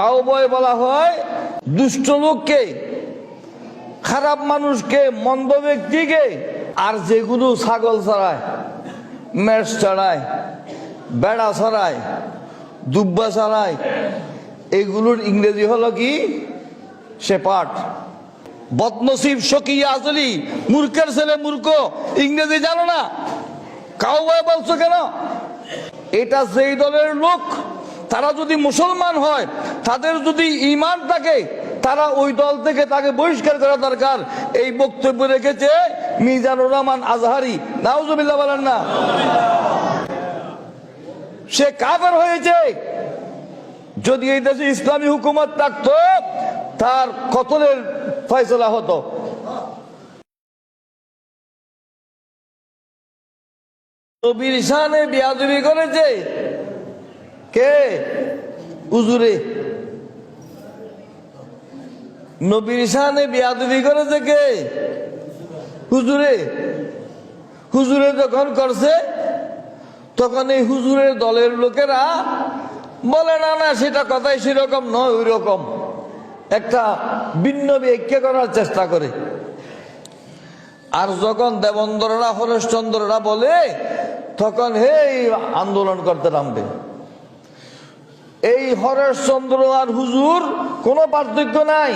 Cowboy বলা হয়, দুষ্ট লোককে, খারাপ মানুষকে, মন্দ ব্যক্তিকে, আর যেগুলো ছাগল চড়ায় মেষ চড়ায় বেড়া চড়ায় দুব্বা চড়ায় এগুলোর ইংরেজি হলো কি? শেপাট। বদনসিব সকিয়া আসলি, মূর্খের ছেলে মূর্খ, ইংরেজি জানো না। কাউবয় বলছো কেন? এটা যেই দলের লোক তারা যদি মুসলমান হয়, তাদের যদি ইমান থাকে, তারা ওই দল থেকে তাকে বহিষ্কার করা দরকার। এই বক্তব্য রেখেছে মিজানুর রহমান আজহারি। নাউজুবিল্লাহ বলেন না। সে কাফের হয়েছে। যদি এই দেশে ইসলামী হুকুমত থাকতো, তার কতলের ফয়সলা হতো? নবীর শানে বিয়াদবি করেছে। কে? উজুরে নবীর শানে বিয়াদবি করেছে কে? হুজুরে। হুজুরে যখন করছে, তখন এই হুজুরের দলের লোকেরা বলে, না না, সেটা কথাই সেরকম নয় ওই রকম একটা ভিন্ন ব্যাখ্যা করার চেষ্টা করে। আর যখন দেবন্দররা, হরেশচন্দ্ররা বলে, তখন হে আন্দোলন করতে নামবে। এই হরেশচন্দ্র আর হুজুর কোনো পার্থক্য নাই।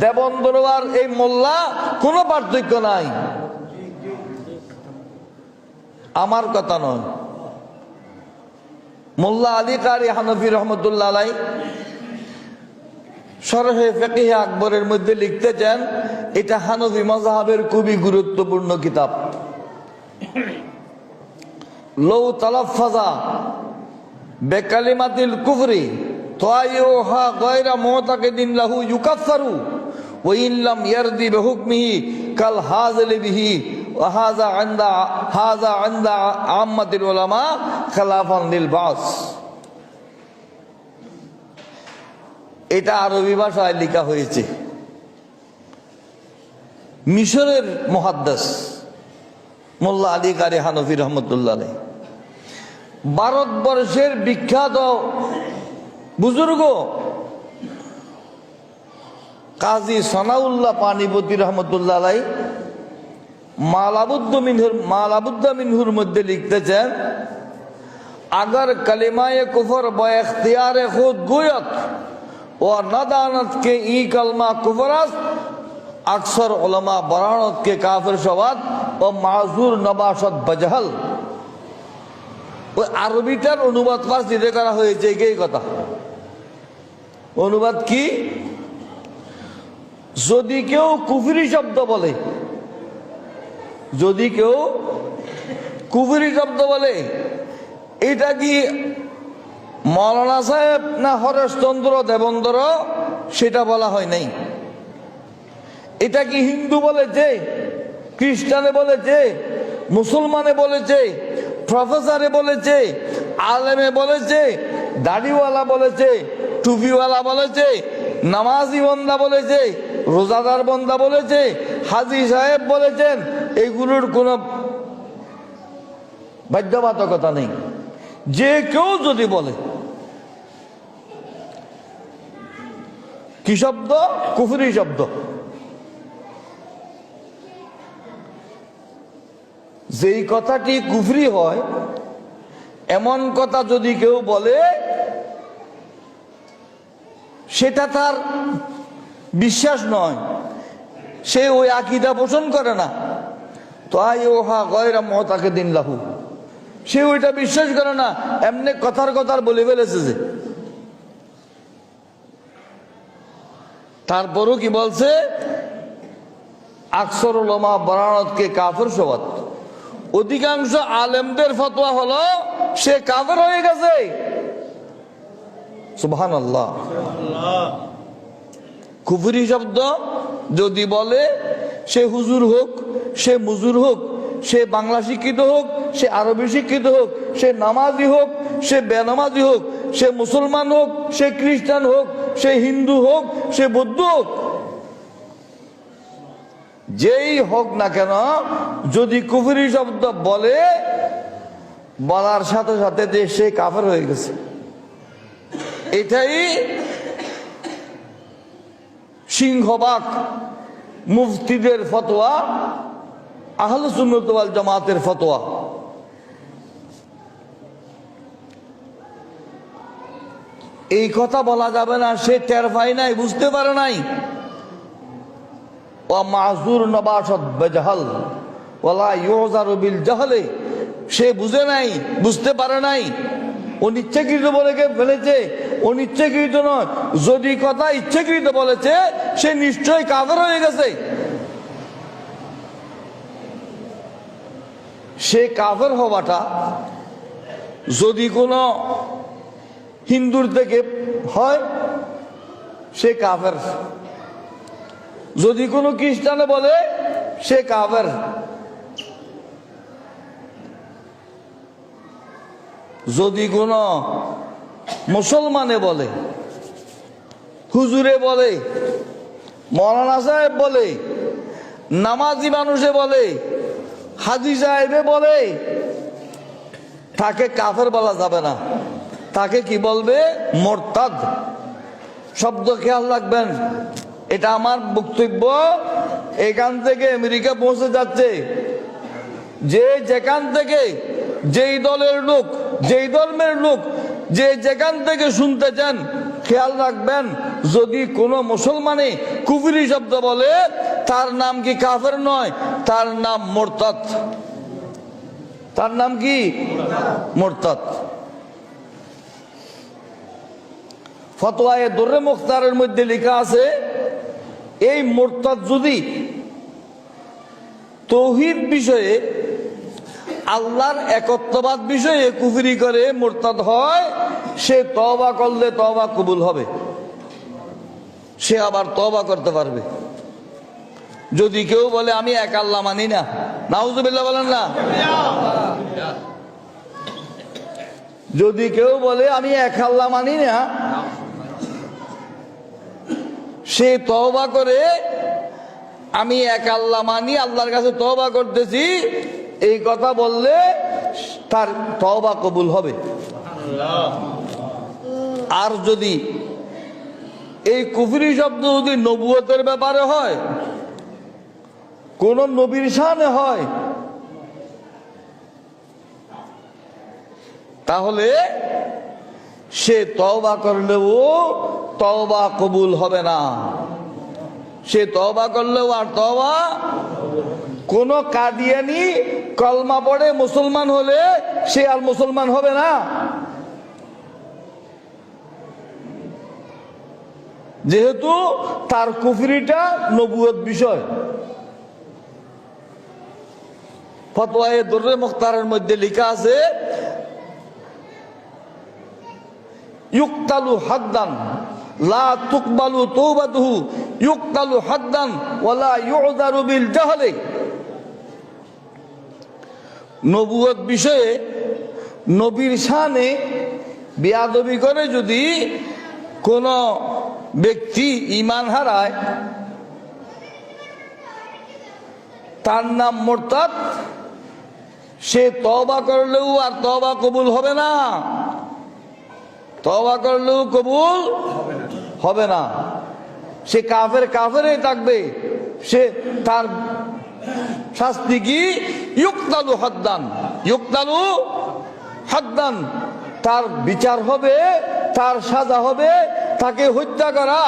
দেবন্দর আর এই মোল্লা কোনো পার্থক্য নাই। আমার কথা নয়। মোল্লা আলী কারি হানফি রহমতুল্লাহ আলাই সরহে ফেকিহে আকবরের মধ্যে লিখতে চান এটা হানফি মজাহাবের খুবই গুরুত্বপূর্ণ কিতাব। লৌ তালাফাজা বেকালিমাতিল কুফরি তোয়াইহা গয়রা মোহতাকে দিন লাহু ইউকাফারু ওইল্লাম ইয়ারদি বেহুকমিহি কাল হাজলি বিহি হাজা আন্দা হাজা আন্দা আম্মাতিল ওলামা খেলাফান লিল বাস এটা আরবি ভাষায় লেখা হয়েছে মিশরের মহাদ্দাস মোল্লা আলী কারি হানফি রহমতুল্লাহ আলাই। ভারতবর্ষের বিখ্যাত বুজুর্গ কাজী সনাউল্লাহ পানিপতি রহমতুল্লাহ আলাই মালাবুদ্দ মিনহুর, মালাবুদ্দা মিনহুর মধ্যে লিখতেছেন, আগর কালিমায় কুফর বয়ারে খুদ গুয়ত, ও নদানত কে ই কলমা কুফরাস আকসর ওলমা বরানত কে কাফির সবাদ ও মাজুর নবাসত বজহল। ওই আরবিটার অনুবাদ ফার্সিতে করা হয়েছে এই কথা। অনুবাদ কি? যদি কেউ কুফরি শব্দ বলে, যদি কেউ কুফরি শব্দ বলে, এটা কি মৌলানা সাহেব না হরেশচন্দ্র দেবন্দর? সেটা বলা হয় নাই। এটা কি হিন্দু বলেছে, খ্রিস্টানে বলেছে, মুসলমানে বলেছে প্রফেসরে বলেছে, আলেমে বলেছে, দাড়িওয়ালা বলেছে, টুপিওয়ালা বলেছে, নামাজি বন্দা বলেছে, রোজাদার বন্দা বলেছে, হাজি সাহেব বলেছেন, এগুলোর কোনো বাধ্যবাধকতা নেই। যে কেউ যদি বলে, কি শব্দ? কুফুরি শব্দ। যেই কথাটি কুফরি হয়, এমন কথা যদি কেউ বলে, সেটা তার বিশ্বাস নয়। সে ওই আকিদা পোষণ করে না। তো আই ওহা গয়রা মহতাকে দিন লাহু। সে ওইটা বিশ্বাস করে না, এমনি কথার কথার বলে ফেলেছে যে। তারপরও কি বলছে? আকসর উলমা বরানতকে কাফের সবাত। অধিকাংশ আলেমদের ফতোয়া হলো, সে কাফের হয়ে গেছে। সুবহান আল্লাহ কুফুরি শব্দ যদি বলে, সে হুজুর হোক, সে মুজুর হোক, সে বাংলা শিক্ষিত হোক, সে আরবি শিক্ষিত হোক, সে নামাজি হোক, সে বেনামাজি হোক, সে মুসলমান হোক, সে খ্রিস্টান হোক, সে হিন্দু হোক, সে বৌদ্ধ হোক যেই হোক না কেন, যদি কুফুরি শব্দ বলে, বলার সাথে সাথে সে কাফের হয়ে গেছে। এটাই সিংহবাক মুফতিদের ফতোয়া, আহলে সুন্নত ওয়াল জামাতের ফতোয়া। এই কথা বলা যাবে না, সে টের পায় নাই, বুঝতে পারে নাই। ও মাহুর নবাসত বেজাহাল ওলা ইউজার বিল জাহলে। সে বুঝে নাই, বুঝতে পারে নাই। অনিচ্ছাকৃত বলে কে ফেলেছে? অনিচ্ছাকৃত নয়। যদি কথা ইচ্ছাকৃত বলেছে, সে নিশ্চয়ই কাভার হয়ে গেছে। সে কাফের হওয়াটা যদি কোনো হিন্দুর থেকে হয়, সে কাফের। যদি কোনো খ্রিস্টানে বলে, সে কাফের। যদি কোনো মুসলমানে বলে, হুজুরে বলে, মৌলানা সাহেব বলে, নামাজি মানুষে বলে, হাজি সাহেবে বলে, তাকে কাফের বলা যাবে না। তাকে কি বলবে? মোরতাদ। শব্দ খেয়াল রাখবেন। এটা আমার বক্তব্য। এখান থেকে আমেরিকা পৌঁছে যাচ্ছে। যে যেখান থেকে যেই দলের লোক, যেই ধর্মের লোক, যে যেখান থেকে শুনতে চান, খেয়াল রাখবেন, যদি কোনো মুসলমানে কুফরি শব্দ বলে, তার নাম কি কাফের নয়, তার নাম মোরতাদ। তার নাম কি? মোরতাদ। ফতোয়ায় দর্রে মুখতারের মধ্যে লেখা আছে এই মোরতাদ যদি তৌহিদ বিষয়ে, আল্লাহর একত্ববাদ বিষয়ে কুফরি করে, মোরতাদ হয়, সে তবা করলে তবা কবুল হবে। সে আবার তবা করতে পারবে। যদি কেউ বলে, আমি এক আল্লাহ মানি না। নাউজুবিল্লাহ বলেন না। যদি কেউ বলে, আমি এক আল্লাহ মানি না সে তওবা করে আমি এক আল্লাহ মানি আল্লাহর কাছে তওবা করতেছি। এই কথা বললে তার তওবা কবুল হবে। আর যদি এই কুফরি শব্দ যদি নবুয়তের ব্যাপারে হয় কোন নবীর শানে হয় তাহলে সে তওবা করলেও তওবা কবুল হবে না। সে তওবা করলেও আর তওবা কোন কাদিয়ানি কলমা পড়ে মুসলমান হলে সে আর মুসলমান হবে না। যেহেতু তার কুফরিটা নবুয়ত বিষয়। ফতোয়ায়ে দর্রে মুখতারের মধ্যে লেখা আছে ইউক্তালু হাদ্দান, লা তুকবালু তৌবাতুহু ইউক্তালু হাদ্দান ওয়ালা ইউদারু বিল জাহলে। নবুয়ত বিষয়ে নবীর শানে বেয়াদবি করে যদি কোন ব্যক্তি ইমান হারায়, তার নাম মোরতাদ, সে তবা করলেও আর তবা কবুল হবে না। তবা করলেও কবুল হবে না। সে কাফের কাফেরই থাকবে। সে তার শাস্তি কি? ইউক্তালু হদ্দান। ইউক্তালু হদ্দান। তার বিচার হবে, তার সাজা হবে, তাকে হত্যা করা।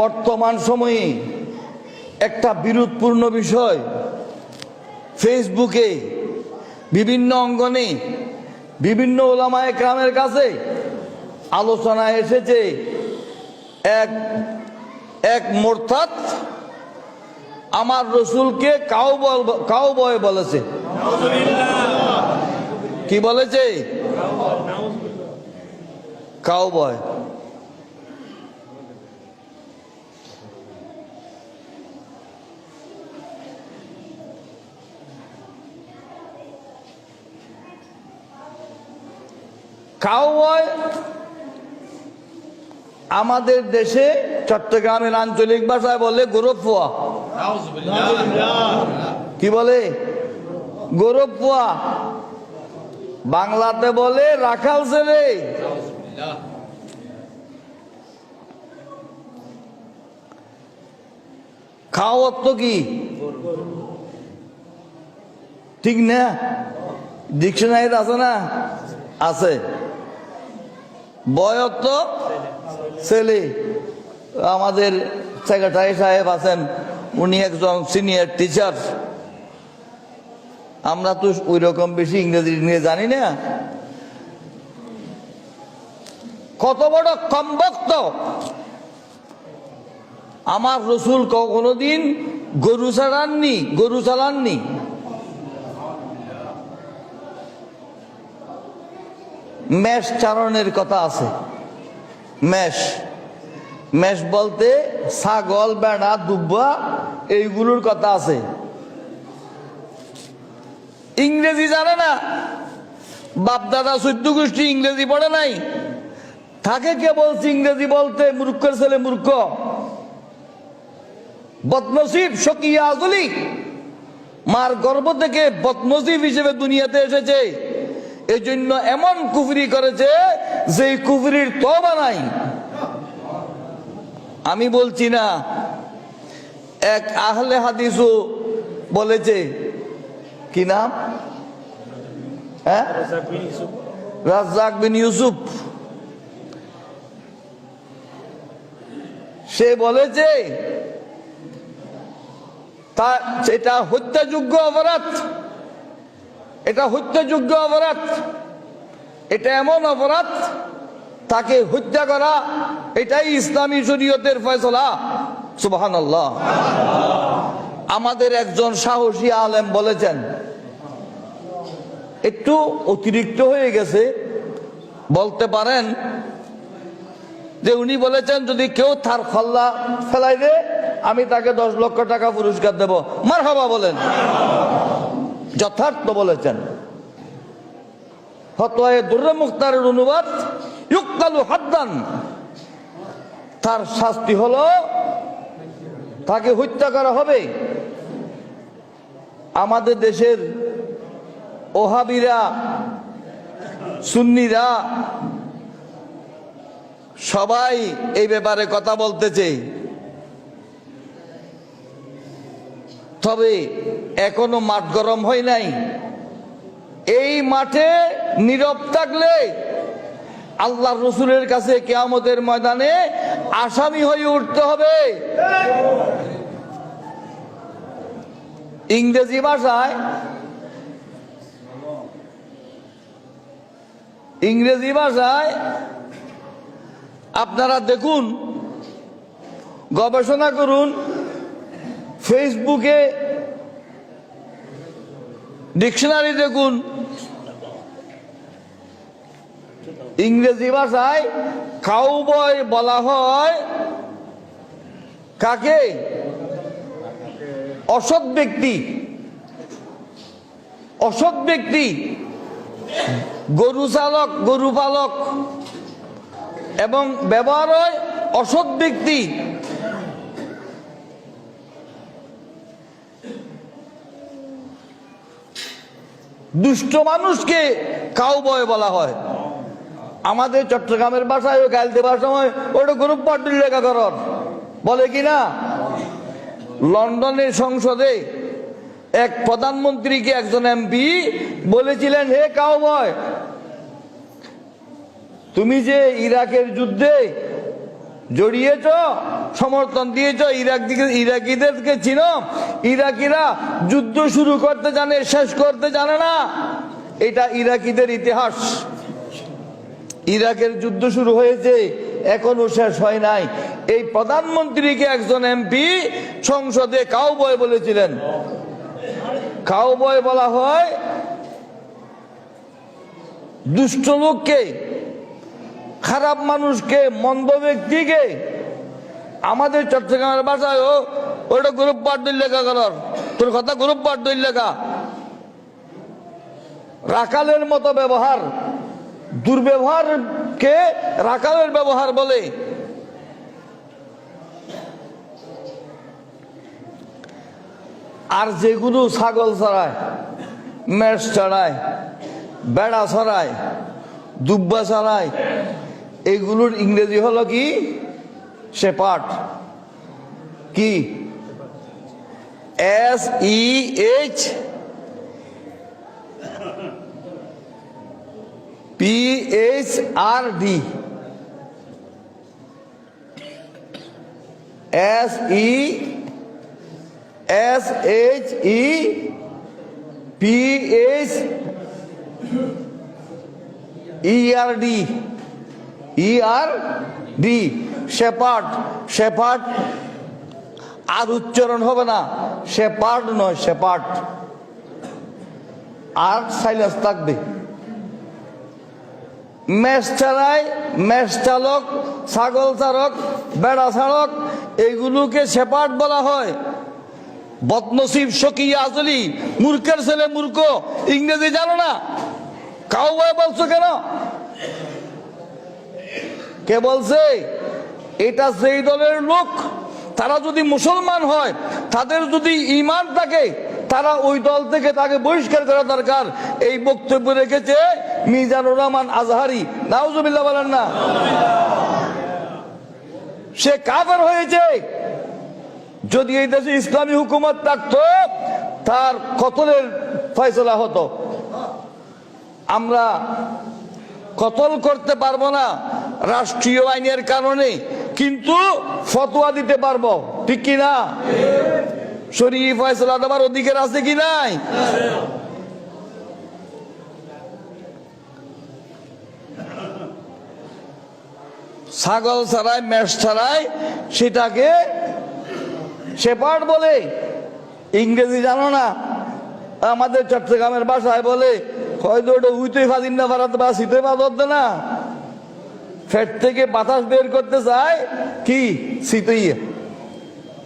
বর্তমান সময়ে একটা বিরোধপূর্ণ বিষয় ফেসবুকে বিভিন্ন অঙ্গনে, বিভিন্ন ওলামায় গ্রামের কাছে আলোচনা এসেছে এক এক মোরতাদ আমার রসুলকে কাউ কাউ বয় বলেছে। কি বলেছে? কাউ বয় কাউবয় আমাদের দেশে চট্টগ্রামের আঞ্চলিক ভাষায় বলে গোরফুয়া কি বলে? গোরফুয়া বাংলাতে বলে রাখাল ছেলে খাওয়ার তো কি? ঠিক না? ডিকশনারিতে আছে না? আছে। বয়স তো ছেলে। আমাদের সেক্রেটারি সাহেব আছেন, উনি একজন সিনিয়র টিচার আমরা তো ওই রকম বেশি ইংরেজি নিয়ে জানি না। কত বড় কমবক্ত। আমার রসুল কোনোদিন গরু চালাননি গরু চালাননি। মেষ চারণের কথা আছে। মেষ। মেষ বলতে ছাগল, বেড়া, দুব্বা, এইগুলোর কথা আছে। ইংরেজি জানে না? বাপদাদা চৈদ্য গোষ্ঠী ইংরেজি পড়ে নাই? থাকে কে বলছে ইংরেজি বলতে? মূর্খের ছেলে মূর্খ। বদনসিব শকিয়া আজলি। মার গর্ভ থেকে বদনসিব হিসেবে দুনিয়াতে এসেছে। এই জন্য এমন কুফরি করেছে যে কুফরির তবা নাই। আমি বলছি না, এক আহলে হাদিসও বলেছে, কি নাম? হ্যাঁ? বিন ইউসুফ। সে বলেছে, তা এটা হত্যাযোগ্য অপরাধ। এটা হত্যাযোগ্য অপরাধ। এটা এমন অপরাধ, তাকে হত্যা করা, এটাই ইসলামী শরীয়তের ফয়সলা। সুবাহান আমাদের একজন সাহসী আলেম বলেছেন, একটু অতিরিক্ত হয়ে গেছে, বলতে পারেন যে উনি বলেছেন, যদি কেউ তার খল্লা ফেলাই দে আমি তাকে দশ লক্ষ টাকা পুরস্কার দেব। মার হবা বলেন। যথার্থ বলেছেন। ফতোয়ায়ে মুখতারের অনুবাদ, ইউক্তালু হাদ্দান। তার শাস্তি হলো, তাকে হত্যা করা হবে। আমাদের দেশের ওহাবিরা, সুন্নিরা সবাই এই ব্যাপারে কথা বলতেছে। তবে এখনও মাঠ গরম হয় নাই। এই মাঠে নীরব থাকলে আল্লাহ রসুলের কাছে কেয়ামতের ময়দানে আসামি হয়ে উঠতে হবে। ইংরেজি ভাষায় ইংরেজি ভাষায় আপনারা দেখুন, গবেষণা করুন, ফেসবুকে ডিকশনারি দেখুন। ইংরেজি ভাষায় কাউবয় বলা হয়। কাকে? অসৎ ব্যক্তি। অসৎ ব্যক্তি। গরু চালক, গরু পালক। এবং ব্যবহার হয় অসৎ ব্যক্তি। দুষ্ট মানুষকে কাউ কাউবয় বলা হয়। আমাদের চট্টগ্রামের বাসায় গাইল দেবার সময় ওটা গ্রুপ পার্টির লেখা করার। বলে কি না? লন্ডনের সংসদে এক প্রধানমন্ত্রীকে একজন এমপি বলেছিলেন, হে কাউবয় তুমি যে ইরাকের যুদ্ধে জড়িয়েছ সমর্থন দিয়েছ, ইরাক ইরাকিদেরকে চিনো। ইরাকিরা যুদ্ধ শুরু করতে জানে, শেষ করতে জানে না। এটা ইরাকিদের ইতিহাস। ইরাকের যুদ্ধ শুরু হয়েছে, এখনও শেষ হয় নাই। এই প্রধানমন্ত্রীকে একজন এমপি সংসদে কাউ বয় বলেছিলেন। কাউ বয় বলা হয় দুষ্ট লোককে, খারাপ মানুষকে, মন্দ ব্যক্তিকে আমাদের চট্টগ্রামের বাসায় ওটা গ্রুপ পাঠ দই লেখা করার। তোর কথা গ্রুপ পাঠ দই লেখা। রাখালের মতো ব্যবহার, দুর্ব্যবহারকে রাখালের ব্যবহার বলে। আর যেগুলো ছাগল চড়ায় মেষ চড়ায় বেড়া ছড়ায়, দুব্বা ছড়ায়, এগুলোর ইংরেজি হলো কি? শেপার্ট কি? S E H P H R D S E S H E P H E R D E R D shepherd shepherd, আর উচ্চারণ হবে না, শেপার্ড নয়, শেপার্ড। আর সাইলেন্স থাকবে। মেষ চালায় মেষ চালক, ছাগল চালক, বেড়া চালক, এগুলোকে শেপার্ড বলা হয়। বদনসিব সকিয়া আসলি মূর্খের ছেলে মূর্খ, ইংরেজি জানো না। কাউ বলছো কেন? কে বলছে? এটা সেই দলের লোক, তারা যদি মুসলমান হয়, তাদের যদি ইমান থাকে, তারা ওই দল থেকে তাকে বহিষ্কার করা দরকার। এই বক্তব্য রেখেছে মিজানুর রহমান আজহারি। নাউজুবিল্লাহ বলেন না। সে কাফের হয়েছে। যদি এই দেশে ইসলামী হুকুমত থাকতো, তার কতলের ফয়সলা হতো? আমরা কতল করতে পারব না। রাষ্ট্রীয় আইনের কারণে কিন্তু ফতোয়া দিতে পারব। ঠিক কি না শরীফ ফয়সলা দেওয়ার অধিকার আছে কি নাই? ছাগল ছাড়ায় মেষ ছাড়ায় সেটাকে শেপার্ড বলে, ইংরেজি জানো না? আমাদের চট্টগ্রামের ভাষায় বলে হয়তো ওটা উইতে ফাদিন না পারাতে বা শীতে বাদতে না। ফ্যাট থেকে বাতাস বের করতে চায়? কি? শীতইয়ে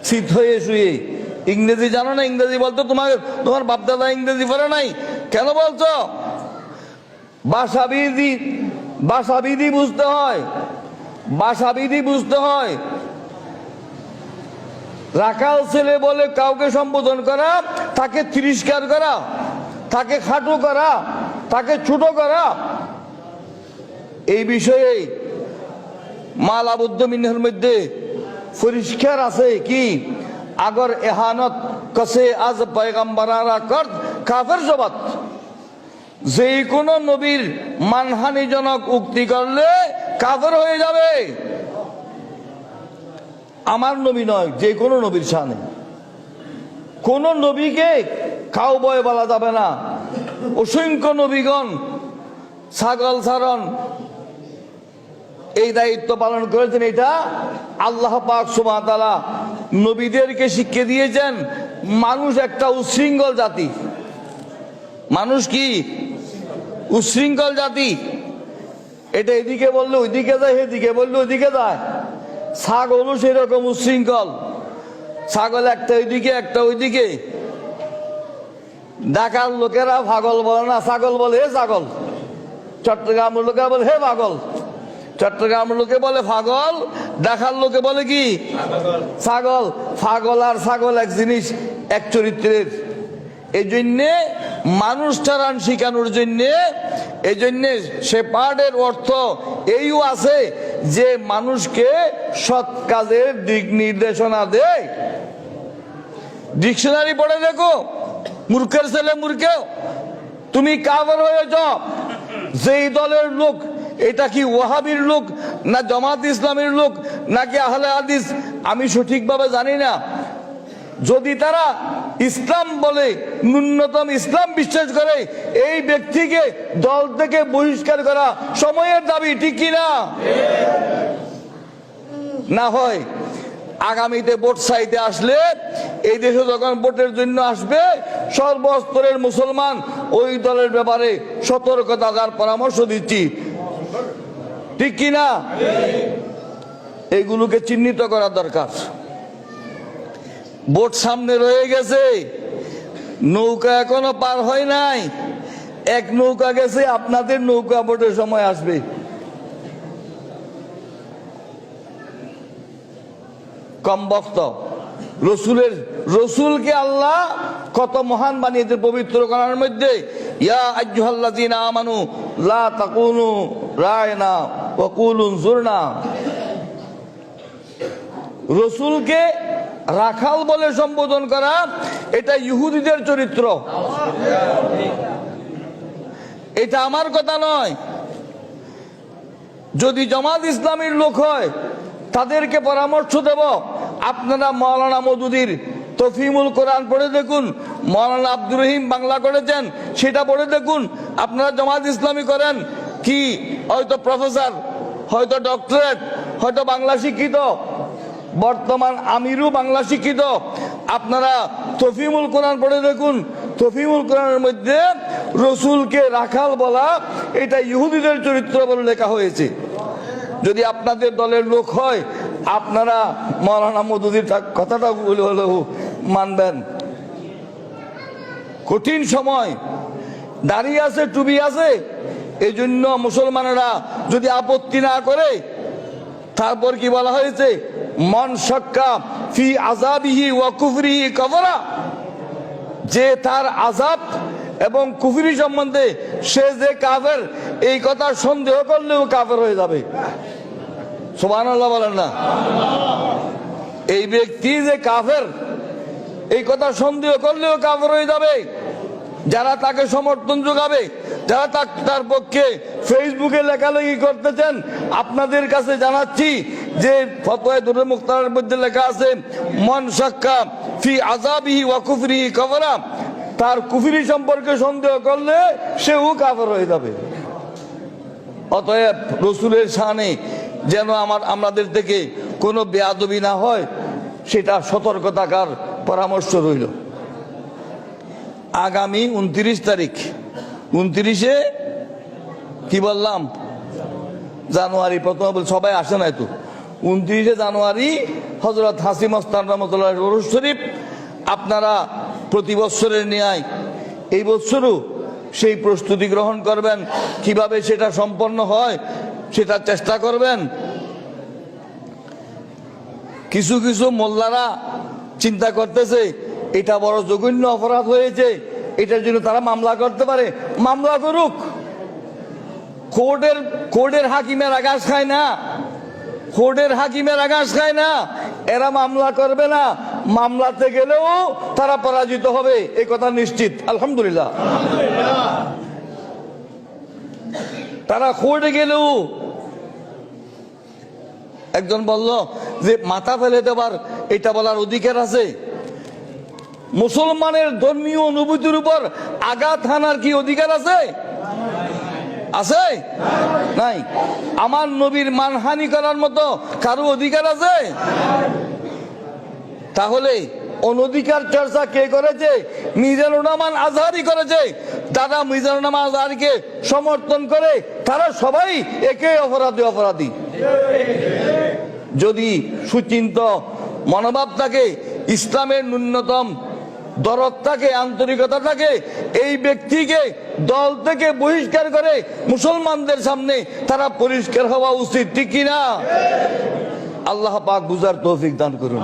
শীত হয়ে শুয়ে। ইংরেজি জানো না? ইংরেজি বলতো তোমার তোমার বাপদাদা ইংরেজি পড়ে নাই? কেন বলছো? ভাষাবিধি ভাষাবিধি বুঝতে হয়। ভাষাবিধি বুঝতে হয়। রাখাল ছেলে বলে কাউকে সম্বোধন করা, তাকে তিরস্কার করা, তাকে খাটো করা, তাকে ছোট করা। এই বিষয়ে মাল আবদ্ধ মধ্যে পরিষ্কার আছে কি? আগর এহানত কসে আজ পয়গাম্বরারা কর কাফের জবাত। যে কোনো নবীর মানহানিজনক উক্তি করলে কাফের হয়ে যাবে। আমার নবী নয়, যে কোনো নবীর সামনে। কোন নবীকে কাউ বয় বলা যাবে না। অসংখ্য নবীগণ, ছাগল সারণ এই দায়িত্ব পালন করেছেন এটা আল্লাহ পাক সুমাতালা নবীদেরকে শিখিয়ে দিয়েছেন, মানুষ একটা উশৃঙ্খল জাতি। মানুষ কি? উশৃঙ্খল জাতি। এটা এদিকে বললে, ওইদিকে যায় এদিকে বললে, ওইদিকে যায়। ছাগলও সেরকম উশৃঙ্খল। ছাগল একটা ওইদিকে একটা ওইদিকে। ঢাকার লোকেরা পাগল বলে না, ছাগল বলে হে ছাগল। চট্টগ্রামের লোকেরা বলে, হে পাগল। চট্টগ্রামের লোকে বলে পাগল দেখার লোকে বলে কি? ছাগল। পাগল আর ছাগল এক জিনিস, এক চরিত্রের। এই জন্যে মানুষ টারান শিখানোর জন্যে এই জন্যে সে পাঠের অর্থ এইও আছে যে মানুষকে সৎ কাজের দিক নির্দেশনা দেয়। ডিকশনারি পড়ে দেখো, মূর্খের ছেলে মূর্খেও। তুমি কাবার হয়েছ যেই দলের লোক এটা কি ওয়াহাবির লোক না জামাত ইসলামের লোক নাকি আহলে হাদিস? আমি সঠিকভাবে জানি না। যদি তারা ইসলাম বলে, ন্যূনতম ইসলাম বিশ্বাস করে, এই ব্যক্তিকে দল থেকে বহিষ্কার করা সময়ের দাবি, ঠিক কি না হয়। আগামীতে ভোট চাইতে আসলে এই দেশে যখন ভোটের জন্য আসবে, সর্বস্তরের মুসলমান ওই দলের ব্যাপারে সতর্কতা দেওয়ার পরামর্শ দিচ্ছি। ঠিক কি না এগুলোকে চিহ্নিত করা দরকার। বোট সামনে রয়ে গেছে, নৌকা এখনও পার হয় নাই। এক নৌকা গেছে, আপনাদের নৌকা বোটের সময় আসবে। কম বক্ত রসুলের, রসুলকে আল্লাহ কত মহান বানিয়েছে পবিত্র করার মধ্যে, ইয়া আজ্জুহাল্লাযিনা আমানু, লা তাকুনু রায়না। ওয়া রসুলকে রাখাল বলে সম্বোধন করা, এটা ইহুদিদের চরিত্র। এটা আমার কথা নয়। যদি জামাত ইসলামীর লোক হয়, তাদেরকে পরামর্শ দেব। আপনারা মৌলানা মদুদির তফিমুল কোরআন পড়ে দেখুন মৌলানা আব্দুর রহিম বাংলা করেছেন, সেটা পড়ে দেখুন। আপনারা জামাত ইসলামী করেন কি? হয়তো প্রফেসর, হয়তো ডক্টরেট, হয়তো বাংলা শিক্ষিত। বর্তমান আমিরও বাংলা শিক্ষিত। আপনারা তফিমুল কোরআন পড়ে দেখুন। তফিমুল কোরআনের মধ্যে রসুলকে রাখাল বলা, এটা ইহুদিদের চরিত্র বলে লেখা হয়েছে। যদি আপনাদের দলের লোক হয়, আপনারা মৌলানা মদুদির তা- কথাটা হলেও মানবেন। কঠিন সময়। দাঁড়িয়ে আছে, টুবি আছে। এই জন্য মুসলমানেরা যদি আপত্তি না করে, তারপর কি বলা হয়েছে? মন সক্কা ফি আজাবিহি কুফরিহি কবরা যে তার আজাব এবং কুফরি সম্বন্ধে সে যে কাফের, এই কথা সন্দেহ করলেও কাফের হয়ে যাবে। সুবহানাল্লাহ বলেন না। এই ব্যক্তি যে কাফের, এই কথা সন্দেহ করলেও কাফের হয়ে যাবে। যারা তাকে সমর্থন যোগাবে, যারা তার পক্ষে ফেসবুকে লেখালেখি করতেছেন, আপনাদের কাছে জানাচ্ছি যে ফতোয় দুরে মুক্তারের মধ্যে লেখা আছে, মন সাক্কা ফি আজাবিহি ওয়াকুফরি কবরা তার কুফরি সম্পর্কে সন্দেহ করলে সেও কাফের হয়ে যাবে। অতএব রসুলের শানে যেন আমার, আমাদের থেকে কোনো বেয়াদবি না হয়, সেটা সতর্কতাকার পরামর্শ রইল। আগামী উনত্রিশ তারিখ। উনত্রিশে কি বললাম? জানুয়ারি, প্রথম বল- সবাই আসে নাই তো। উনত্রিশে জানুয়ারি হজরত হাসিম মস্তান রহমতুল্লাহ শরীফ আপনারা প্রতি বৎসরের ন্যায় এই বৎসরও সেই প্রস্তুতি গ্রহণ করবেন। কীভাবে সেটা সম্পন্ন হয় সেটা চেষ্টা করবেন। কিছু কিছু মোল্লারা চিন্তা করতেছে এটা বড় জঘন্য অপরাধ হয়েছে। এটার জন্য তারা মামলা করতে পারে। মামলা করুক। কোর্টের কোর্টের হাকিমের আকাশ খায় না। কোর্টের হাকিমের আকাশ খায় না। এরা মামলা করবে না। মামলাতে গেলেও তারা পরাজিত হবে। এই কথা নিশ্চিত। আলহামদুলিল্লাহ। তারা কোর্টে গেলেও একজন বলল যে, মাথা ফেলে দেবার, এটা বলার অধিকার আছে? মুসলমানের ধর্মীয় অনুভূতির উপর আঘাত হানার কি অধিকার আছে? আছে? নাই। আমার নবীর মানহানি করার মতো কারও অধিকার আছে? তাহলে অনধিকার চর্চা কে করেছে? মিজানুর রহমান আজহারি করেছে। তারা মিজানুর আজহারিকে সমর্থন করে, তারা সবাই একে অপরাধী অপরাধী। যদি সুচিন্ত মনোভাব থাকে, ইসলামের ন্যূনতম দরদ থাকে, আন্তরিকতা থাকে, এই ব্যক্তিকে দল থেকে বহিষ্কার করে মুসলমানদের সামনে তারা পরিষ্কার হওয়া উচিত, ঠিক কিনা? আল্লাহ পাক বুঝার তৌফিক দান করুন।